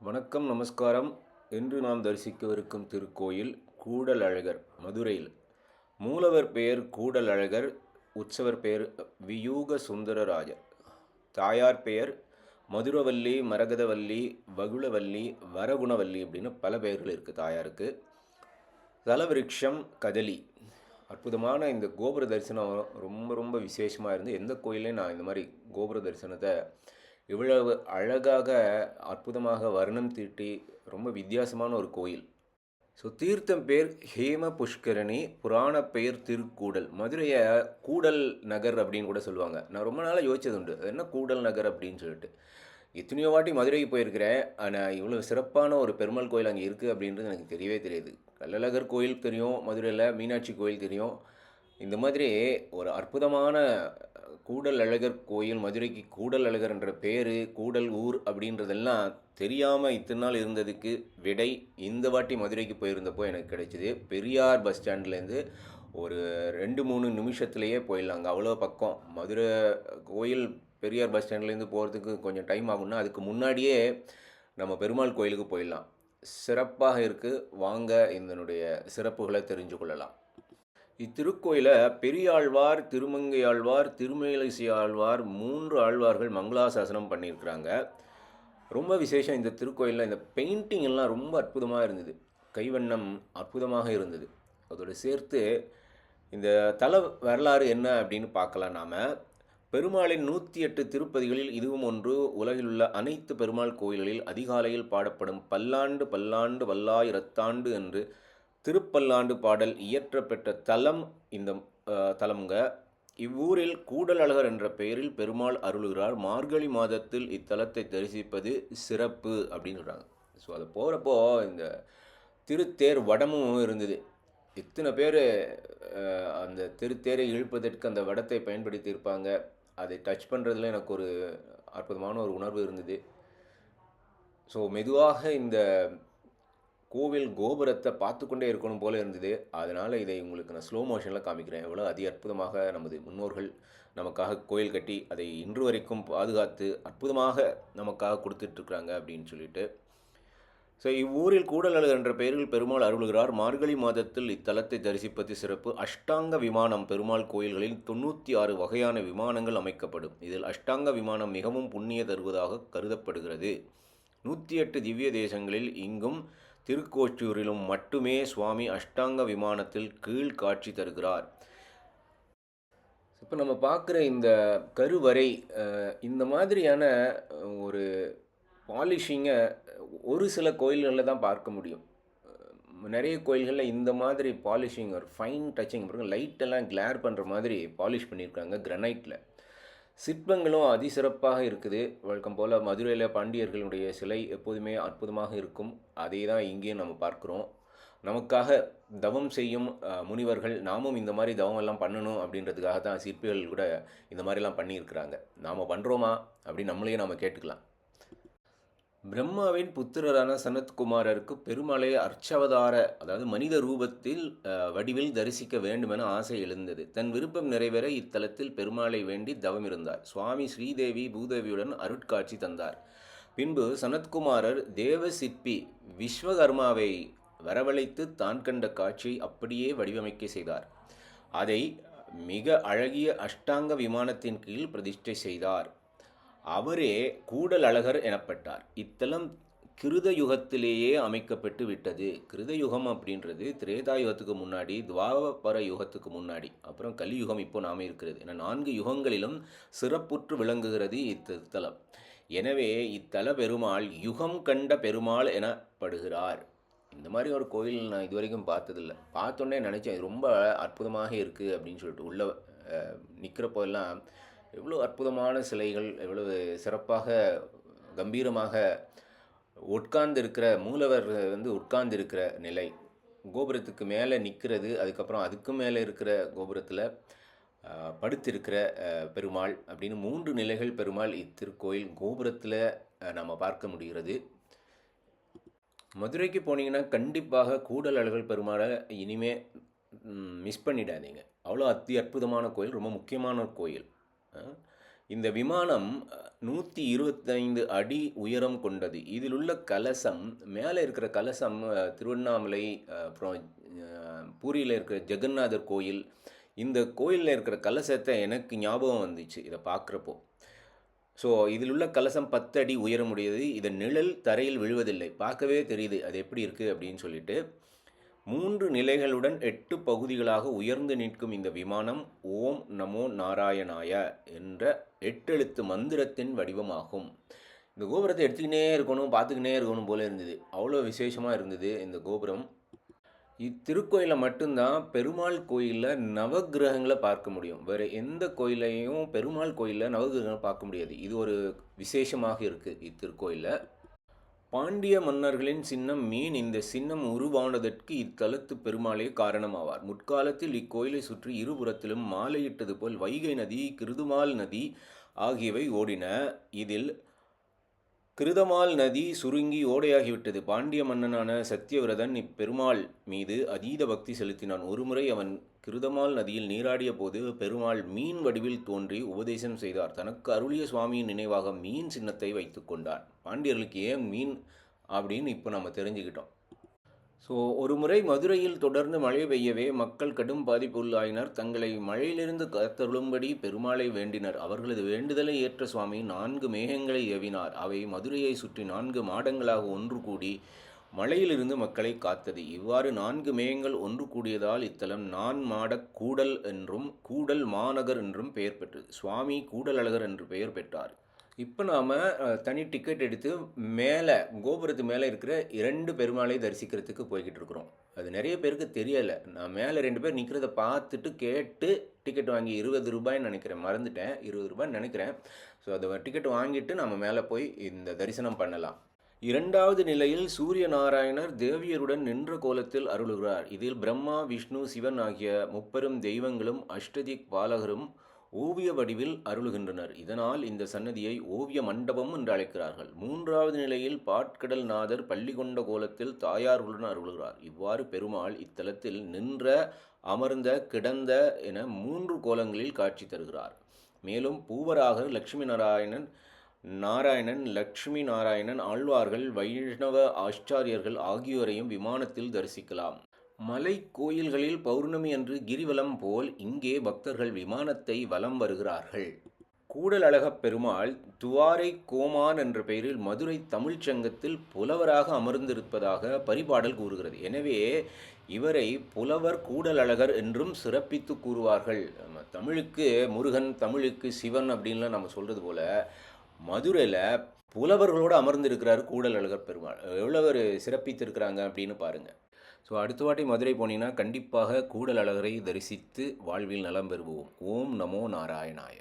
வணக்கம் நமஸ்காரம். இன்று நாம் தரிசிக்கவிருக்கும் திருக்கோயில் கூடல் அழகர் மதுரையில். மூலவர் பெயர் கூடல் அழகர் உற்சவர் பெயர் வியூக சுந்தரராஜர் தாயார் பெயர் மதுரவல்லி மரகதவல்லி வகுளவல்லி வரகுணவல்லி அப்படின்னு பல பெயர்கள் இருக்குது தாயாருக்கு. தலவிருட்சம் கதலி. அற்புதமான இந்த கோபுர தரிசனம் ரொம்ப ரொம்ப விசேஷமாக இருந்து எந்த கோயிலையும் நான் இந்த மாதிரி கோபுர தரிசனத்தை இவ்வளவு அழகாக அற்புதமாக வர்ணம் தீட்டி ரொம்ப வித்தியாசமான ஒரு கோயில். ஸோ தீர்த்தம் பேர் ஹேம புஷ்கரணி புராண பெயர் திருக்கூடல். மதுரையை கூடல் நகர் அப்படின்னு கூட சொல்லுவாங்க. நான் ரொம்ப நாளாக யோசிச்சது உண்டு. அது என்ன கூடல் நகர் அப்படின்னு சொல்லிட்டு. எத்தனையோ வாட்டி மதுரைக்கு போயிருக்கிறேன். ஆனால் இவ்வளோ சிறப்பான ஒரு பெருமாள் கோயில் அங்கே இருக்குது அப்படின்றது எனக்கு தெரியவே தெரியாது. கள்ளழகர் கோயில் தெரியும் மதுரையில் மீனாட்சி கோயில் தெரியும். இந்த மாதிரி ஒரு அற்புதமான கூடல் அழகர் கோயில் மதுரைக்கு கூடல் அழகர் என்ற பேர் கூடல் ஊர் அப்படின்றதெல்லாம் தெரியாமல் இத்தனை நாள் இருந்ததுக்கு விடை இந்த வாட்டி மதுரைக்கு போயிருந்தப்போ எனக்கு கிடைச்சிது. பெரியார் பஸ் ஸ்டாண்ட்லேருந்து ஒரு ரெண்டு மூணு நிமிஷத்துலேயே போயிடலாங்க. அவ்வளோ பக்கம். மதுரை கோயில் பெரியார் பஸ் ஸ்டாண்ட்லேருந்து போகிறதுக்கு கொஞ்சம் டைம் ஆகும்னா அதுக்கு முன்னாடியே நம்ம பெருமாள் கோயிலுக்கு போயிடலாம். சிறப்பாக இருக்குது வாங்க இதனுடைய சிறப்புகளை தெரிஞ்சு கொள்ளலாம் இத்திருக்கோயிலை பெரியாழ்வார் திருமங்கையாழ்வார் திருமேலிசை ஆழ்வார் மூன்று ஆழ்வார்கள் மங்களாசாசனம் பண்ணியிருக்கிறாங்க. ரொம்ப விசேஷம் இந்த திருக்கோயிலில். இந்த பெயிண்டிங் எல்லாம் ரொம்ப அற்புதமாக இருந்தது. கைவண்ணம் அற்புதமாக இருந்தது. அதோடு சேர்த்து இந்த தல வரலாறு என்ன அப்படின்னு பார்க்கலாம் நாம். பெருமாளின் நூற்றி எட்டு திருப்பதிகளில் இதுவும் ஒன்று. உலகில் உள்ள அனைத்து பெருமாள் கோயில்களில் அதிகாலையில் பாடப்படும் பல்லாண்டு பல்லாண்டு வல்லாயிரத்தாண்டு என்று திருப்பல்லாண்டு பாடல் இயற்றப்பெற்ற தலம் இந்த அஹ், தலம்ங்க. இவ்வூரில் கூடலழகர் என்ற பெயரில் பெருமாள் அருளுகிறார். மார்கழி மாதத்தில் இத்தலத்தை தரிசிப்பது சிறப்பு அப்படின்னு சொல்கிறாங்க ஸோ அதை போகிறப்போ இந்த திருத்தேர் வடமும் இருந்தது. இத்தனை பேர் அந்த திருத்தேரை இழுப்பதற்கு அந்த வடத்தை பயன்படுத்தியிருப்பாங்க. அதை டச் பண்ணுறதுல எனக்கு ஒரு அற்புதமான ஒரு உணர்வு இருந்தது. ஸோ மெதுவாக இந்த கோவில் கோபுரத்தை பார்த்து கொண்டே இருக்கணும் போல இருந்தது. அதனால் இதை உங்களுக்கு நான் ஸ்லோ மோஷனில் காமிக்கிறேன். எவ்வளோ அதி அற்புதமாக நமது முன்னோர்கள் நமக்காக கோயில் கட்டி அதை இன்று வரைக்கும் பாதுகாத்து அற்புதமாக நமக்காக கொடுத்துட்ருக்குறாங்க அப்படின்னு சொல்லிட்டு. ஸோ இவ்வூரில் கூடலழகு என்ற பெயரில் பெருமாள் அருள்கிறார். மார்கழி மாதத்தில் இத்தலத்தை தரிசிப்பது சிறப்பு. அஷ்டாங்க விமானம் பெருமாள் கோயில்களில் தொண்ணூற்றி ஆறு வகையான விமானங்கள் அமைக்கப்படும். இதில் அஷ்டாங்க விமானம் மிகவும் புண்ணிய தருவதாக கருதப்படுகிறது. நூற்றி எட்டு திவ்ய தேசங்களில் இங்கும் திருக்கோச்சூரிலும் மட்டுமே சுவாமி அஷ்டாங்க விமானத்தில் கீழ் காட்சி தருகிறார். இப்போ நம்ம பார்க்குற இந்த கருவறை இந்த மாதிரியான ஒரு பாலிஷிங்கை ஒரு சில கோயில்களில் தான் பார்க்க முடியும். நிறைய கோயில்களில் இந்த மாதிரி பாலிஷிங் ஒரு ஃபைன் டச்சிங் பாருங்கள் லைட்டெல்லாம் கிளேர் பண்ணுற மாதிரி பாலிஷ் பண்ணியிருக்காங்க கிரனைட்டில் சிற்பங்களும் அதிசிறப்பாக இருக்குது. வழக்கம் போல் மதுரையில் பாண்டியர்களுடைய சிலை எப்போதுமே அற்புதமாக இருக்கும். அதே தான் இங்கேயும் நம்ம பார்க்குறோம். நமக்காக தவம் செய்யும் முனிவர்கள் நாமும் இந்த மாதிரி தவம் எல்லாம் பண்ணணும் அப்படின்றதுக்காக தான் சிற்பிகள் கூட இந்த மாதிரிலாம் பண்ணியிருக்கிறாங்க. நாம் பண்ணுறோமா அப்படின்னு நம்மளையே நாம் கேட்டுக்கலாம். பிரம்மாவின் புத்திரரான சனத்குமாரருக்கு பெருமாளை அர்ச்சவதார அதாவது மனித ரூபத்தில் வடிவில் தரிசிக்க வேண்டுமென ஆசை எழுந்தது. தன் விருப்பம் நிறைவேற இத்தலத்தில் பெருமாளை வேண்டி தவம் இருந்தார். சுவாமி ஸ்ரீதேவி பூதேவியுடன் அருட்காட்சி தந்தார். பின்பு சனத்குமாரர் தேவ சிற்பி விஸ்வகர்மாவை வரவழைத்து தான் கண்ட காட்சியை அப்படியே வடிவமைக்க செய்தார். அதை மிக அழகிய அஷ்டாங்க விமானத்தின் கீழ் பிரதிஷ்டை செய்தார். அவரே கூடல் அழகர் எனப்பட்டார். இத்தலம் கிருத யுகத்திலேயே அமைக்கப்பட்டு விட்டது. கிருத யுகம் அப்படின்றது திரேதா யுகத்துக்கு முன்னாடி துவாபர யுகத்துக்கு முன்னாடி அப்புறம் கலியுகம் இப்போ நாம இருக்கிறது. என நான்கு யுகங்களிலும் சிறப்புற்று விளங்குகிறது இத்தலம் எனவே இத்தல பெருமாள் யுகம் கண்ட பெருமாள் எனப்படுகிறார். இந்த மாதிரி ஒரு கோயில் நான் இது வரைக்கும் பார்த்ததில்ல. பார்த்தோன்னே நினச்சேன் ரொம்ப அற்புதமாக இருக்குது அப்படின்னு சொல்லிட்டு உள்ள நிற்கிறப்போ எல்லாம் எவ்வளோ அற்புதமான சிலைகள் எவ்வளவு சிறப்பாக கம்பீரமாக உட்கார்ந்து இருக்கிற மூலவர் வந்து உட்கார்ந்து இருக்கிற நிலை. கோபுரத்துக்கு மேலே நிற்கிறது அதுக்கப்புறம் அதுக்கு மேலே இருக்கிற கோபுரத்தில் படுத்திருக்கிற பெருமாள் அப்படின்னு மூன்று நிலைகள் பெருமாள் இத்திருக்கோயில் கோபுரத்தில் நம்ம பார்க்க முடிகிறது. மதுரைக்கு போனீங்கன்னா கண்டிப்பாக கூடல் அழகல் பெருமாளை இனிமே மிஸ் பண்ணிடாதீங்க. அவ்வளோ அத்தி அற்புதமான கோயில் ரொம்ப முக்கியமான ஒரு கோயில். இந்த விமானம் நூற்றி இருபத்தைந்து அடி உயரம் கொண்டது. இதில் உள்ள கலசம் மேலே இருக்கிற கலசம் திருவண்ணாமலை அப்புறம் பூரியில் இருக்கிற ஜெகநாதர் கோயில் இந்த கோயிலில் இருக்கிற கலசத்தை எனக்கு ஞாபகம் வந்துச்சு இதை பார்க்குறப்போ. ஸோ இதில் உள்ள கலசம் பத்து அடி உயரமுடையது. இதன் நிழல் தரையில் விழுவதில்லை. பார்க்கவே தெரியுது அது எப்படி இருக்குது அப்படின்னு சொல்லிட்டு. மூன்று நிலைகளுடன் எட்டு பகுதிகளாக உயர்ந்து நிற்கும் இந்த விமானம் ஓம் நமோ நாராயணாய என்ற எட்டெழுத்து மந்திரத்தின் வடிவமாகும். இந்த கோபுரத்தை எடுத்துக்கினே இருக்கணும் பார்த்துக்கினே இருக்கணும் போல இருந்தது. அவ்வளோ விசேஷமாக இருந்தது இந்த கோபுரம். இத்திருக்கோயிலில் மட்டும்தான் பெருமாள் கோயிலில் நவக்கிரகங்களை பார்க்க முடியும். வேறு எந்த கோயிலையும் பெருமாள் கோயிலில் நவகிரகங்களை பார்க்க முடியாது. இது ஒரு விசேஷமாக இருக்குது இத்திருக்கோயிலில். பாண்டிய மன்னர்களின் சின்னம் மீன் இந்த சின்னம் உருவானதற்கு இத்தலத்து பெருமாளே காரணமாவார். முற்காலத்தில் இக்கோயிலை சுற்றி இருபுறத்திலும் மாலையிட்டது போல் வைகை நதி கிருதுமால் நதி ஆகியவை ஓடின. இதில் கிருதமால் நதி சுருங்கி ஓடையாகிவிட்டது. பாண்டிய மன்னனான சத்தியவிரதன் இப்பெருமாள் மீது அதீத பக்தி செலுத்தினான். ஒருமுறை அவன் கிருதமால் நதியில் நீராடிய போது பெருமாள் மீன் வடிவில் தோன்றி உபதேசம் செய்தார். தனக்கு அருளிய சுவாமியின் நினைவாக மீன் சின்னத்தை வைத்து கொண்டான். பாண்டியர்களுக்கு ஏன் மீன் அப்படின்னு இப்போ நம்ம தெரிஞ்சுக்கிட்டோம். ஸோ ஒரு முறை மதுரையில் தொடர்ந்து மழை பெய்யவே மக்கள் கடும் பாதிப்புள்ளாயினர் தங்களை மழையிலிருந்து கத்தருளும்படி பெருமாளை வேண்டினர். அவர்களது வேண்டுதலை ஏற்ற சுவாமி நான்கு மேகங்களை ஏவினார். அவை மதுரையை சுற்றி நான்கு மாடங்களாக ஒன்று கூடி மழையிலிருந்து மக்களை காத்தது. இவ்வாறு நான்கு மேகங்கள் ஒன்று கூடியதால் இத்தலம் நான் மாடக் கூடல் என்றும் கூடல் மாநகர் என்றும் பெயர் பெற்றது. சுவாமி கூடல் அழகர் என்று பெயர் பெற்றார். இப்போ நாம் தனி டிக்கெட் எடுத்து மேலே கோபுரத்து மேலே இருக்கிற இரண்டு பெருமாளை தரிசிக்கிறதுக்கு போய்கிட்டு இருக்கிறோம். அது நிறைய பேருக்கு தெரியலை. நான் மேலே ரெண்டு பேர் நிற்கிறத பார்த்துட்டு கேட்டு டிக்கெட் வாங்கி இருபது ரூபாய்ன்னு நினைக்கிறேன். மறந்துட்டேன். இருபது ரூபாய்ன்னு நினைக்கிறேன். ஸோ அதை டிக்கெட் வாங்கிட்டு நம்ம மேலே போய் இந்த தரிசனம் பண்ணலாம். இரண்டாவது நிலையில் சூரிய நாராயணர் தேவியருடன் நின்ற கோலத்தில் அருளுகிறார். இதில் பிரம்மா விஷ்ணு சிவன் ஆகிய முப்பெரும் தெய்வங்களும் அஷ்டதிக் பாலகரும் ஓவிய வடிவில் அருளுகின்றனர். இதனால் இந்த சன்னதியை ஓவிய மண்டபம் என்று அழைக்கிறார்கள். மூன்றாவது நிலையில் பாட்கடல் நாதர் பள்ளி கொண்ட கோலத்தில் தாயார்களுடன் அருளுகிறார். இவ்வாறு பெருமாள் இத்தலத்தில் நின்ற அமர்ந்த கிடந்த என மூன்று கோலங்களில் காட்சி தருகிறார். மேலும் பூவராகர் லட்சுமி நாராயணன் நாராயணன் லக்ஷ்மி நாராயணன் ஆழ்வார்கள் வைஷ்ணவ ஆச்சாரியர்கள் ஆகியோரையும் விமானத்தில் தரிசிக்கலாம். மலை கோயில்களில் பௌர்ணமி அன்று கிரிவலம் போல் இங்கே பக்தர்கள் விமானத்தை வலம் வருகிறார்கள். கூடல் அழகப் பெருமாள் துவாரை கோமான் என்ற பெயரில் மதுரை தமிழ்ச் சங்கத்தில் புலவராக அமர்ந்திருப்பதாக பரிபாடல் கூறுகிறது. எனவே இவரை புலவர் கூடல் அழகர் என்றும் சிறப்பித்து கூறுவார்கள். நம்ம தமிழுக்கு முருகன் தமிழுக்கு சிவன் அப்படின்லாம் நம்ம சொல்கிறது போல மதுரையில் புலவர்களோடு அமர்ந்திருக்கிறார் கூடல் அழகர் பெருமாள். எவ்வளோ ஒரு சிறப்பித்திருக்கிறாங்க அப்படின்னு பாருங்கள் ஸோ அடுத்த வாட்டி மதுரை போனீங்கன்னா கண்டிப்பாக கூடல் அழகரை தரிசித்து வாழ்வில் நலம் பெறுவோம். ஓம் நமோ நாராயணாய.